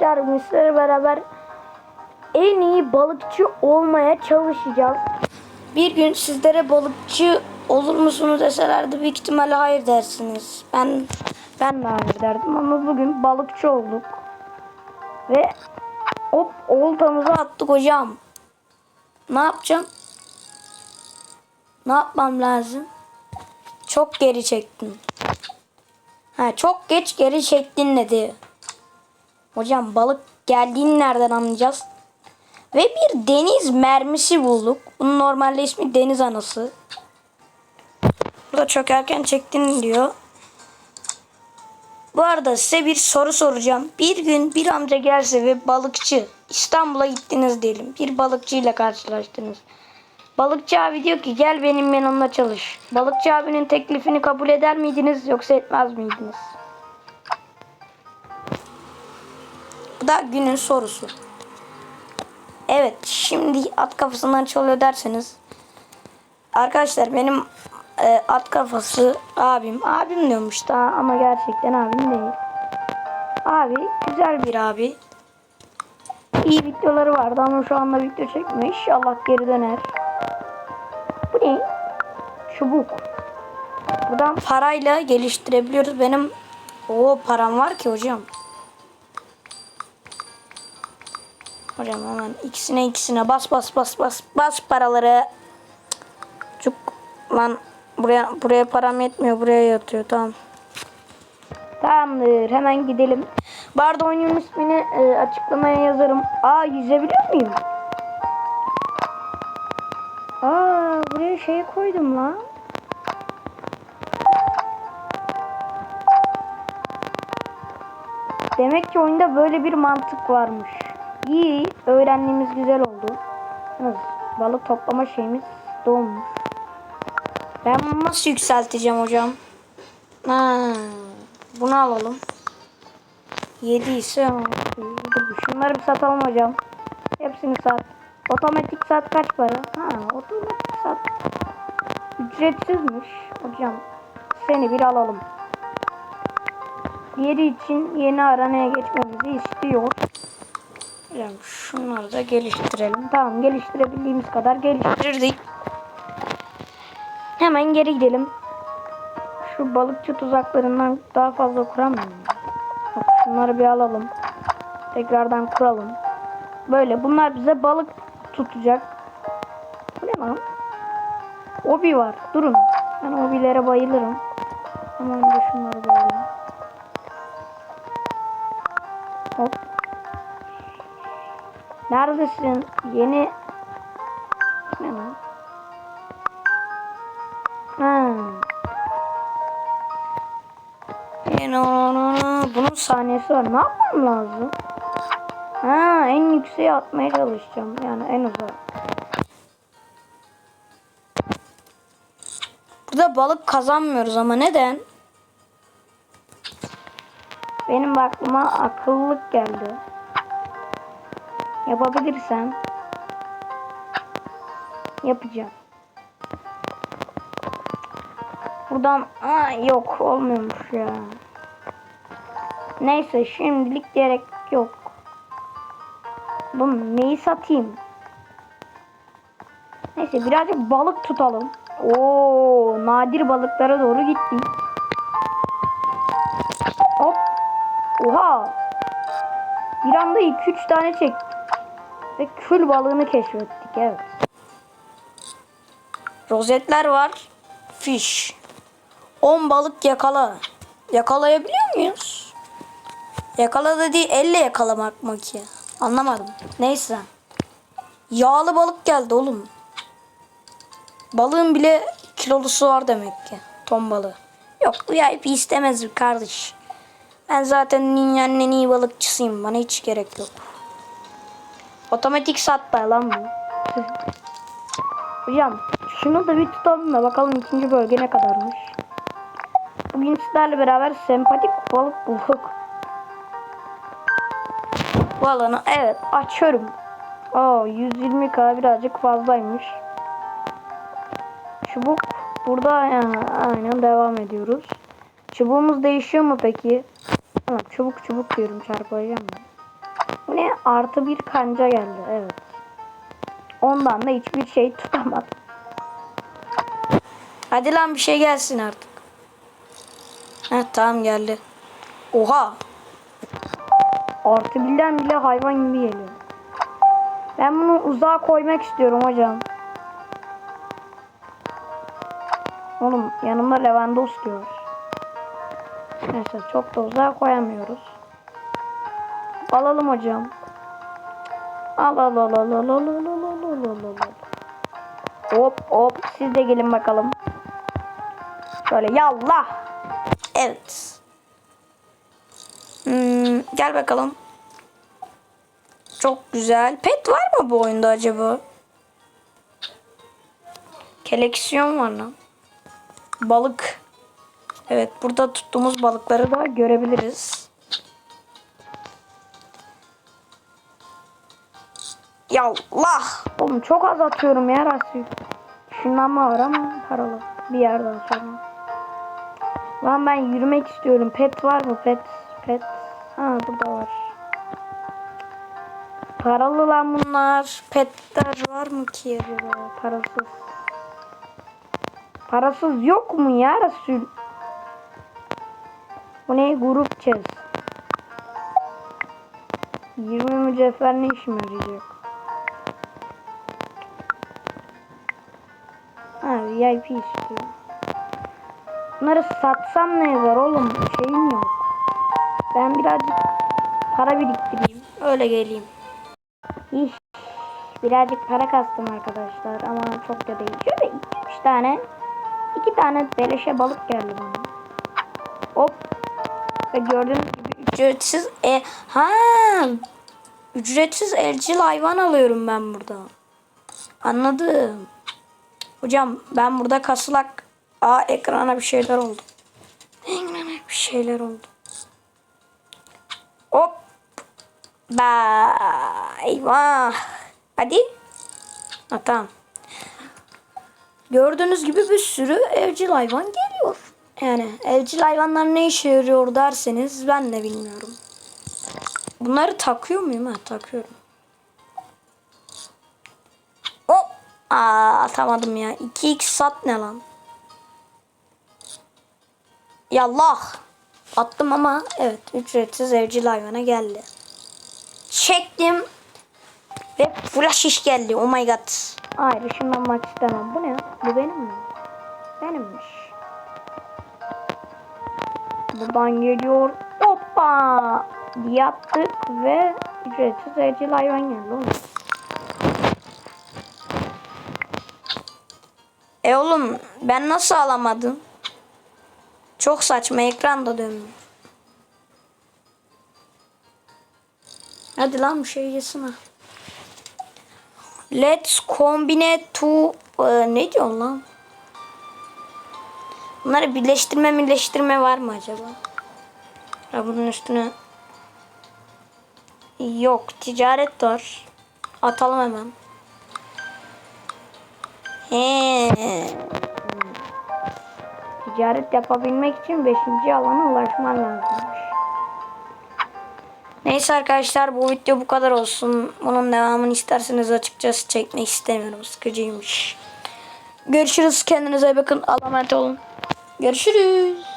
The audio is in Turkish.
Arkadaşlar sizlerle beraber en iyi balıkçı olmaya çalışacağız. Bir gün sizlere balıkçı olur musunuz deselerdi büyük ihtimalle hayır dersiniz. Ben ben de hayır derdim ama bugün balıkçı olduk. Ve hop oltamızı attık hocam. Ne yapacağım? Ne yapmam lazım? Çok geri çektim. Ha çok geç geri çektin dedi. Hocam balık geldiğini nereden anlayacağız? Ve bir deniz mermisi bulduk. Bunun normalde ismi deniz anası. Burada çökerken çektin diyor. Bu arada size bir soru soracağım. Bir gün bir amca gelse ve balıkçı İstanbul'a gittiniz diyelim. Bir balıkçıyla karşılaştınız. Balıkçı abi diyor ki gel benim yanımda çalış. Balıkçı abinin teklifini kabul eder miydiniz yoksa etmez miydiniz? Da günün sorusu. Evet şimdi at kafasından çalıyor derseniz. Arkadaşlar benim e, at kafası abim. Abim diyormuş da ama gerçekten abim değil. Abi güzel bir abi. İyi videoları vardı ama şu anda video çekmiyor. İnşallah geri döner. Bu ne? Çubuk. Buradan parayla geliştirebiliyoruz. Benim o param var ki hocam. Hocam hemen ikisine ikisine bas bas bas bas bas paraları. Çok lan buraya buraya param yetmiyor buraya yatıyor tamam. Tamamdır hemen gidelim. Bu arada oyunun ismini e, açıklamaya yazarım. Aa yüzebiliyor muyum? Aa buraya şey koydum lan. Demek ki oyunda böyle bir mantık varmış. İyi, öğrendiğimiz güzel oldu. Yalnız balık toplama şeyimiz dolmuş. Ben nasıl yükselteceğim hocam? Ha, bunu alalım. 7 ise şunları bir satalım hocam. Hepsini sat. Otomatik sat kaç para? Ha, otomatik sat. Ücretsizmiş hocam. Seni bir alalım. Diğeri için yeni aranaya geçmemizi istiyor. Yani şunları da geliştirelim. Tamam geliştirebildiğimiz kadar geliştirdik. Hemen geri gidelim. Şu balıkçı tuzaklarından daha fazla kuramıyorum. Bak şunları bir alalım. Tekrardan kuralım. Böyle bunlar bize balık tutacak. Bu ne lan? Obi var. Durun. Ben obilere bayılırım. Ama önce şunları bir alayım. Hop. Neredesin? Yeni... Ne lan? Ha. Onu- Bunun saniyesi var. Ne yapmam lazım? Ha, en yükseğe atmaya çalışacağım. Yani en uzağa. Burada balık kazanmıyoruz ama neden? Benim aklıma akıllık geldi. Yapabilirsem yapacağım. Buradan Aa, yok olmuyormuş ya. Neyse şimdilik gerek yok. Bu neyi satayım? Neyse birazcık balık tutalım. Oo, nadir balıklara doğru gittik. Hop. Oha. Bir anda 2-3 tane çektik. Ve kül balığını keşfettik evet. Rozetler var. Fish. 10 balık yakala. Yakalayabiliyor muyuz? Yakala da değil elle yakalamak mı ki? Anlamadım. Neyse. Yağlı balık geldi oğlum. Balığın bile kilolusu var demek ki. Ton balığı. Yok VIP istemez kardeş. Ben zaten dünyanın en iyi balıkçısıyım. Bana hiç gerek yok. Otomatik satma lan bu. Hocam şunu da bir tutalım da bakalım ikinci bölge ne kadarmış. Bugün sizlerle beraber sempatik balık bulduk. Bu alanı evet açıyorum. Oo 120k birazcık fazlaymış. Çubuk burada aynen devam ediyoruz. Çubuğumuz değişiyor mu peki? Tamam çubuk çubuk diyorum çarpacağım. Artı bir kanca geldi. Evet. Ondan da hiçbir şey tutamadım. Hadi lan bir şey gelsin artık. Heh tamam geldi. Oha. Artı birden bile hayvan gibi geliyor. Ben bunu uzağa koymak istiyorum hocam. Oğlum yanımda Lewandowski var. Neyse çok da uzağa koyamıyoruz. Alalım hocam. Al al al al al al al al al al al. Hop hop siz de gelin bakalım. Şöyle yallah. Evet. Hmm, gel bakalım. Çok güzel. Pet var mı bu oyunda acaba? Koleksiyon var lan. Balık. Evet burada tuttuğumuz balıkları da görebiliriz. Yallah. Oğlum çok az atıyorum ya Rasyo. Şunlanma var ama paralı. Bir yerden sonra. Lan ben yürümek istiyorum. Pet var mı? Pet. Pet. Ha burada var. Paralı lan bunlar. Petler var mı ki acaba? Parasız. Parasız yok mu ya Resul? Bu ne? Grup chess. 20 mücevher ne işime yarayacak? VIP istiyor. Bunları satsam ne yazar oğlum? Şeyim yok. Ben birazcık para biriktireyim. Öyle geleyim. İş. Birazcık para kastım arkadaşlar ama çok da değil. Şöyle 2-3 tane iki tane beleşe balık geldi bana. Hop. Ve gördüğünüz gibi ücretsiz e ha ücretsiz evcil hayvan alıyorum ben burada. Anladım. Hocam ben burada kasılak Aa ekrana bir şeyler oldu. Ekrana bir şeyler oldu. Hop. Ba eyvah. Hadi. Ha tamam. Gördüğünüz gibi bir sürü evcil hayvan geliyor. Yani evcil hayvanlar ne işe yarıyor derseniz ben de bilmiyorum. Bunları takıyor muyum? Ha takıyorum. Atamadım ya. 2x sat ne lan? Yallah. Attım ama evet ücretsiz evcil hayvana geldi. Çektim. Ve flash iş geldi. Oh my god. Hayır ışınlanmak istemem. Bu ne? Bu benim mi? Benimmiş. Buradan geliyor. Hoppa. diye attık ve ücretsiz evcil hayvan geldi. Oğlum. E oğlum ben nasıl alamadım? Çok saçma ekran da dönmüyor. Hadi lan bir şey yesin ha. Let's combine to e, ne diyorsun lan? Bunları birleştirme birleştirme var mı acaba? Ya bunun üstüne yok ticaret var. Atalım hemen. He. Ticaret yapabilmek için 5. alana ulaşman lazımmış. Neyse arkadaşlar bu video bu kadar olsun. Bunun devamını isterseniz açıkçası çekmek istemiyorum. Sıkıcıymış. Görüşürüz. Kendinize bakın. Allah'a emanet olun. Görüşürüz.